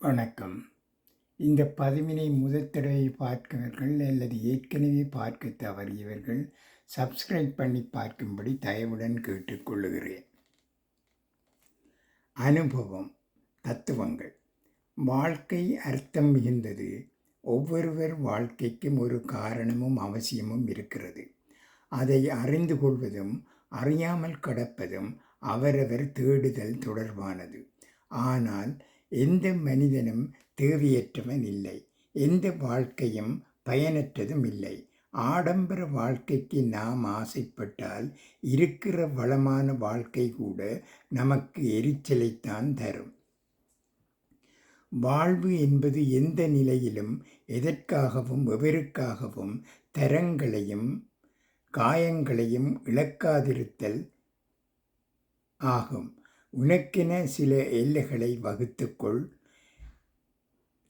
வணக்கம். இந்த பதிவினை முதல் தடவை பார்க்கிறவர்கள் அல்லது ஏற்கனவே பார்க்க தவறியவர்கள் சப்ஸ்கிரைப் பண்ணி பார்க்கும்படி தயவுடன் கேட்டுக்கொள்ளுகிறேன் அனுபவம் தத்துவங்கள். வாழ்க்கை அர்த்தம் மிகுந்தது ஒவ்வொருவர் வாழ்க்கைக்கும் ஒரு காரணமும் அவசியமும் இருக்கிறது. அதை அறிந்து கொள்வதும் அறியாமல் கடப்பதும் அவரவர் தேடுதல் தொடர்பானது. ஆனால் எந்த மனிதனும் தேவையற்றவன் இல்லை. எந்த வாழ்க்கையும் பயனற்றதும் இல்லை. ஆடம்பர வாழ்க்கைக்கு நாம் ஆசைப்பட்டால் இருக்கிற வளமான வாழ்க்கை கூட நமக்கு எரிச்சலைத்தான் தரும். வாழ்வு என்பது எந்த நிலையிலும் எதற்காகவும் எவருக்காகவும் தரங்களையும் காயங்களையும் இழக்காதிருத்தல் ஆகும். உனக்கென சில எல்லைகளை வகுத்துக்கொள்.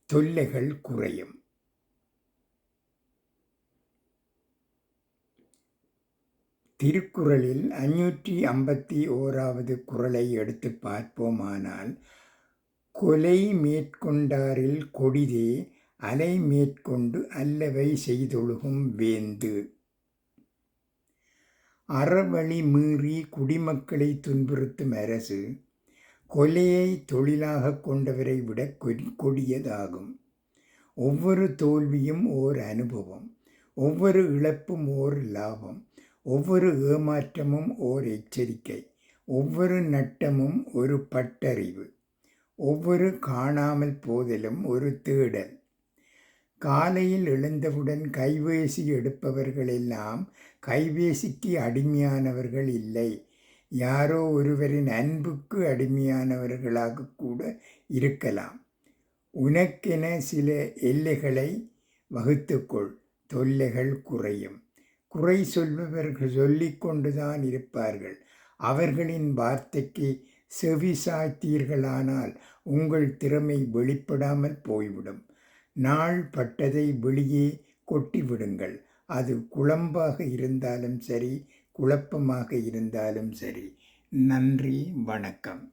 தொல்லைகள் குறையும். திருக்குறளில் அஞ்சூற்றி ஐம்பத்தி ஓராவது குறளை எடுத்து பார்ப்போமானால் கொலை மேற்கொண்டாரில் கொடிதே அலை மேற்கொண்டு அல்லவை செய்தொழுகும் வேந்து. அறவழி மீறி குடிமக்களை துன்புறுத்தும் அரசு கொலையை தொழிலாக கொண்டவரை விட கொடியதாகும். ஒவ்வொரு தோல்வியும் ஓர் அனுபவம் ஒவ்வொரு இழப்பும் ஓர் லாபம் ஒவ்வொரு ஏமாற்றமும் ஓர் எச்சரிக்கை ஒவ்வொரு நட்டமும் ஒரு பட்டறிவு ஒவ்வொரு காணாமல் போதலும் ஒரு தேடல். காலையில் எழுந்தவுடன் கைவேசி எடுப்பவர்களெல்லாம் கைவேசிக்கு அடிமையானவர்கள் இல்லை. யாரோ ஒருவரின் அன்புக்கு அடிமையானவர்களாக கூட இருக்கலாம். உனக்கென சில எல்லைகளை வகுத்துக்கொள். தொல்லைகள் குறையும். குறை சொல்பவர்கள் சொல்லிக்கொண்டுதான் இருப்பார்கள். அவர்களின் வார்த்தைக்கு செவி சாய்த்தீர்களானால் உங்கள் திறமை வெளிப்படாமல் போய்விடும். நாள் பட்டதை வெளியே கொட்டிவிடுங்கள். அது குழம்பாக இருந்தாலும் சரி குழப்பமாக இருந்தாலும் சரி. நன்றி வணக்கம்.